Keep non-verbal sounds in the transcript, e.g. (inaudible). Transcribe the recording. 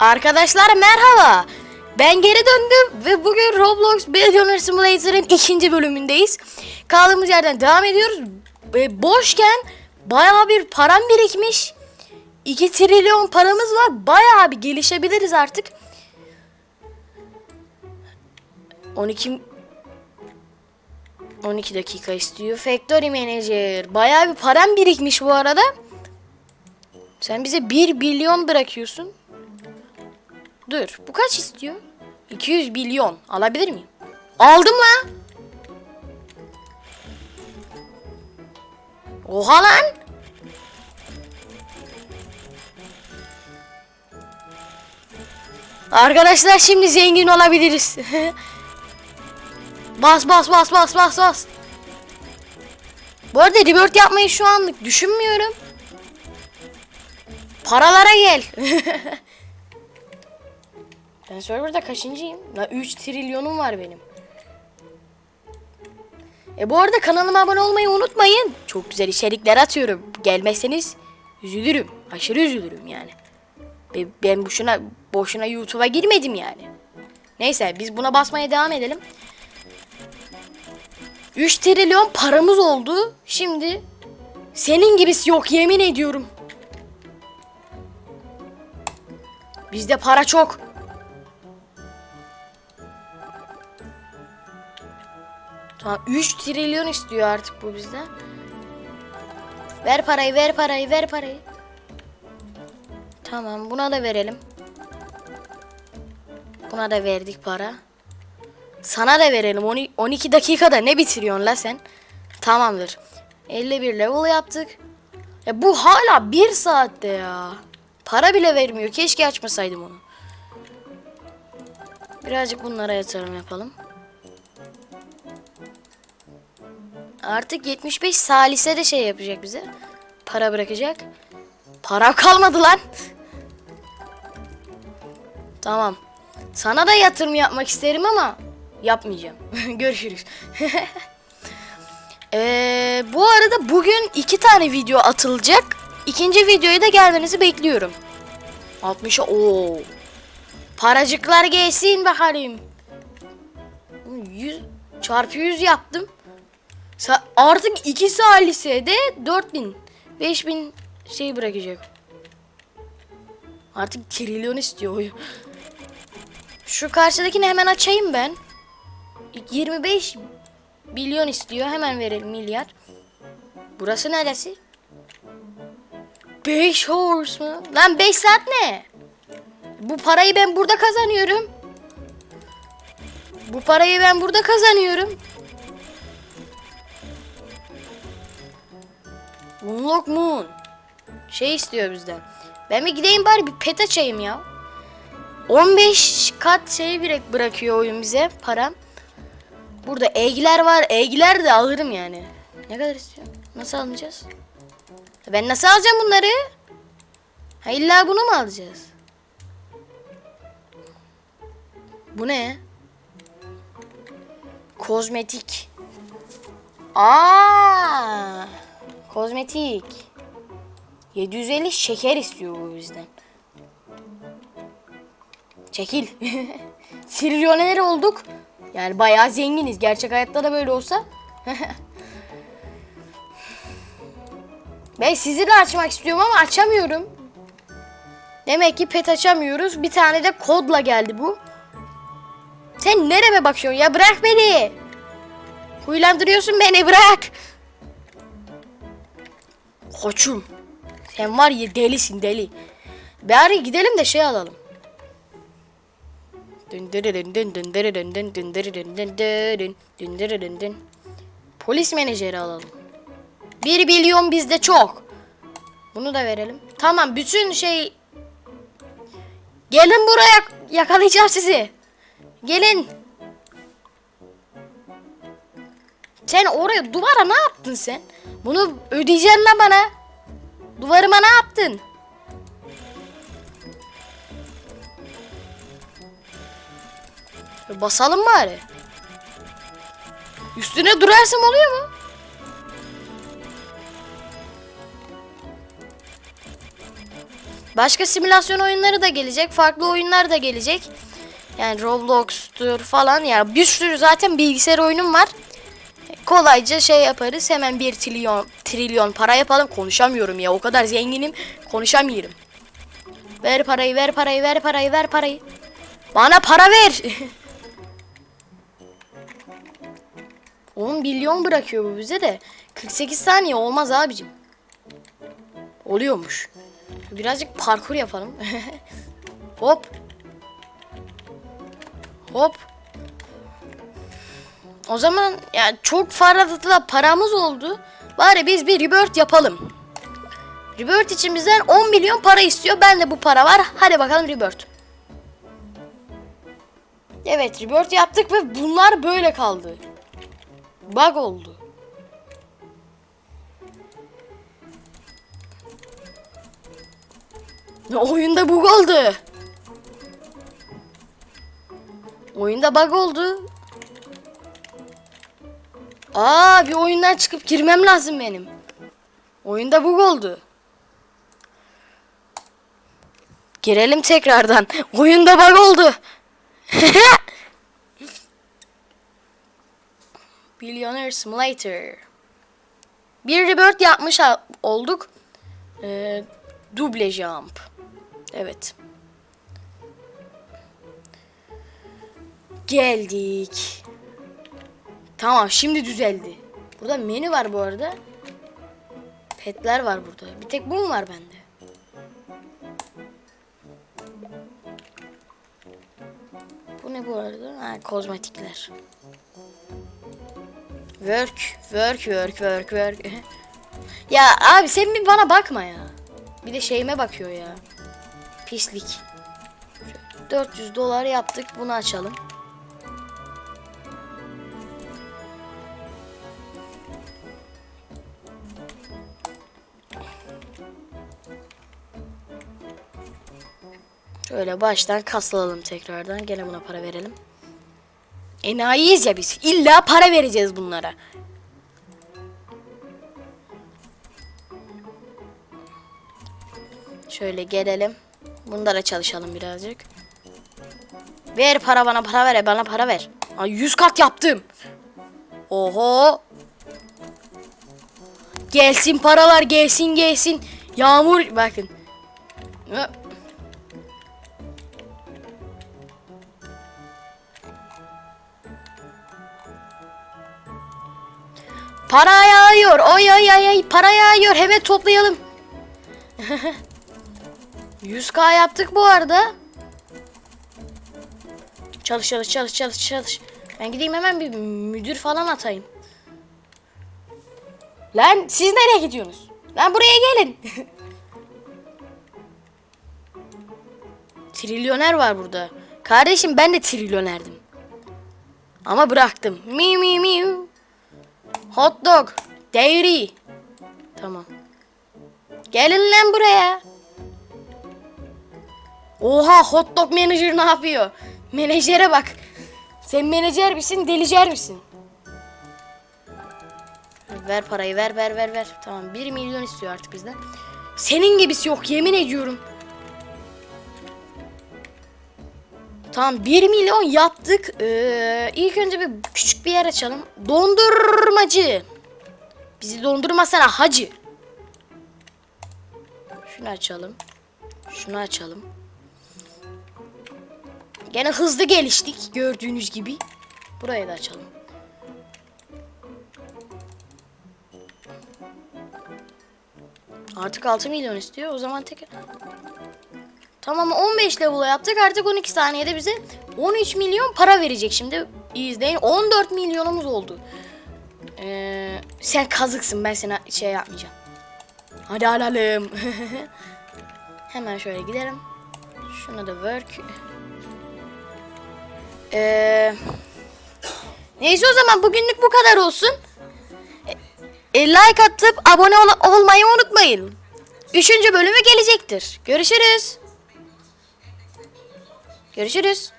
Arkadaşlar merhaba. Ben geri döndüm ve bugün Roblox Billionaire Simulator'ın ikinci bölümündeyiz. Kaldığımız yerden devam ediyoruz. Ve boşken bayağı bir param birikmiş. 2 trilyon paramız var. Bayağı bir gelişebiliriz artık. 12 12 dakika istiyor. Factory Manager. Bayağı bir param birikmiş bu arada. Sen bize 1 milyon bırakıyorsun. Dur. Bu kaç istiyor? 200 milyon. Alabilir miyim? Aldım lan. Oha lan. Arkadaşlar şimdi zengin olabiliriz. (laughs) bas bas bas bas bas bas. Bu arada rebirth yapmayı şu anlık düşünmüyorum. Paralara gel. (laughs) ben serverda kaçıncıyım? La 3 trilyonum var benim. E bu arada kanalıma abone olmayı unutmayın. Çok güzel içerikler atıyorum. Gelmezseniz üzülürüm. Aşırı üzülürüm yani. Be- Ben boşuna boşuna YouTube'a girmedim yani. Neyse biz buna basmaya devam edelim. 3 trilyon paramız oldu. Şimdi senin gibisi yok yemin ediyorum. Bizde para çok. Tamam 3 trilyon istiyor artık bu bizden. Ver parayı, ver parayı, ver parayı. Tamam, buna da verelim. Buna da verdik para. Sana da verelim. 12 12 dakikada ne bitiriyorsun la sen? Tamamdır. 51 level yaptık. Ya bu hala 1 saatte ya. Para bile vermiyor. Keşke açmasaydım onu. Birazcık bunlara yatırım yapalım. Artık 75 salise de şey yapacak bize. Para bırakacak. Para kalmadı lan. Tamam. Sana da yatırım yapmak isterim ama yapmayacağım. (laughs) Görüşürüz. (laughs) Ee, bu arada bugün iki tane video atılacak. İkinci videoya da gelmenizi bekliyorum. 60'a o. Paracıklar gelsin bakalım. 100 çarpı 100 yaptım. Sa- artık iki salise de 4000 5000 şey bırakacak. Artık trilyon istiyor. Şu karşıdakini hemen açayım ben. 25 milyon istiyor. Hemen verelim milyar. Burası neresi? 5 horse mu? Lan 5 saat ne? Bu parayı ben burada kazanıyorum. Bu parayı ben burada kazanıyorum. Unlock Moon. Şey istiyor bizden. Ben bir gideyim bari bir pet açayım ya. 15 kat şey bırak bırakıyor oyun bize para. Burada egler var. Egler de alırım yani. Ne kadar istiyor? Nasıl alacağız? Ben nasıl alacağım bunları? Ha illa bunu mu alacağız? Bu ne? Kozmetik. Aa! Kozmetik. 750 şeker istiyor bu bizden. Çekil. (laughs) Trilyoner olduk. Yani bayağı zenginiz. Gerçek hayatta da böyle olsa. (laughs) ben sizi de açmak istiyorum ama açamıyorum. Demek ki pet açamıyoruz. Bir tane de kodla geldi bu. Sen nereme bakıyorsun ya? Bırak beni. Huylandırıyorsun beni bırak. Koçum. Sen var ya delisin deli. Bari gidelim de şey alalım. Polis menajeri alalım. Bir milyon bizde çok. Bunu da verelim. Tamam bütün şey... Gelin buraya yakalayacağım sizi. Gelin. Sen oraya duvara ne yaptın sen? Bunu ödeyeceksin lan bana. Duvarıma ne yaptın? E, Basalım bari. Üstüne durarsam oluyor mu? Başka simülasyon oyunları da gelecek. Farklı oyunlar da gelecek. Yani Roblox'tur falan. Ya bir sürü zaten bilgisayar oyunum var. Kolayca şey yaparız. Hemen bir trilyon trilyon para yapalım. Konuşamıyorum ya. O kadar zenginim. Konuşamıyorum. Ver parayı, ver parayı, ver parayı, ver parayı. Bana para ver. (laughs) 10 milyon bırakıyor bu bize de. 48 saniye olmaz abicim. Oluyormuş. Birazcık parkur yapalım. (laughs) Hop. Hop. O zaman yani çok fazla paramız oldu. Bari biz bir rebirth yapalım. Rebirth için bizden 10 milyon para istiyor. Ben de bu para var. Hadi bakalım rebirth. Evet rebirth yaptık ve bunlar böyle kaldı. Bug oldu. Oyunda bug oldu. Oyunda bug oldu. Aa bir oyundan çıkıp girmem lazım benim. Oyunda bug oldu. Girelim tekrardan. (laughs) Oyunda bug oldu. (laughs) Billionaire Simulator. Bir rebirth yapmış olduk. Ee, duble jump. Evet. Geldik. Tamam şimdi düzeldi. Burada menü var bu arada. Petler var burada. Bir tek bu mu var bende? Bu ne bu arada? Ha, kozmetikler. Work, work, work, work, work. (laughs) ya abi sen bir bana bakma ya. Bir de şeyime bakıyor ya. Pislik. 400 dolar yaptık. Bunu açalım. Şöyle baştan kaslalım tekrardan. Gene buna para verelim. Enayiyiz ya biz. İlla para vereceğiz bunlara. Şöyle gelelim. Bunlara çalışalım birazcık. Ver para bana para ver. Bana para ver. Ay 100 kat yaptım. Oho. Gelsin paralar gelsin gelsin. Yağmur bakın. Hı. Para yağıyor. Oy oy oy oy. Para yağıyor. Hemen toplayalım. (laughs) 100k yaptık bu arada. Çalış çalış çalış çalış çalış. Ben gideyim hemen bir müdür falan atayım. Lan siz nereye gidiyorsunuz? Lan buraya gelin. (laughs) Trilyoner var burada. Kardeşim ben de trilyonerdim. Ama bıraktım. Mi mi mi. Hot dog. Dairy. Tamam. Gelin lan buraya. Oha hot dog manager ne yapıyor? Menajere bak. Sen menajer misin, delicer misin? Ver parayı, ver ver ver ver. Tamam 1 milyon istiyor artık bizden. Senin gibisi yok yemin ediyorum. Tamam 1 milyon yaptık. Ee, ilk önce bir küçük bir yer açalım. Dondurmacı. Bizi dondurmasana hacı. Şunu açalım. Şunu açalım. Gene hızlı geliştik gördüğünüz gibi. Burayı da açalım. Artık 6 milyon istiyor. O zaman tek... Tamam 15 level yaptık. Artık 12 saniyede bize 13 milyon para verecek. Şimdi izleyin. 14 milyonumuz oldu. Ee, sen kazıksın. Ben sana şey yapmayacağım. Hadi alalım. (laughs) Hemen şöyle gidelim. Şuna da work. Ee, neyse o zaman bugünlük bu kadar olsun. E, like atıp abone ol- olmayı unutmayın. Üçüncü bölümü gelecektir. Görüşürüz. Görüşürüz.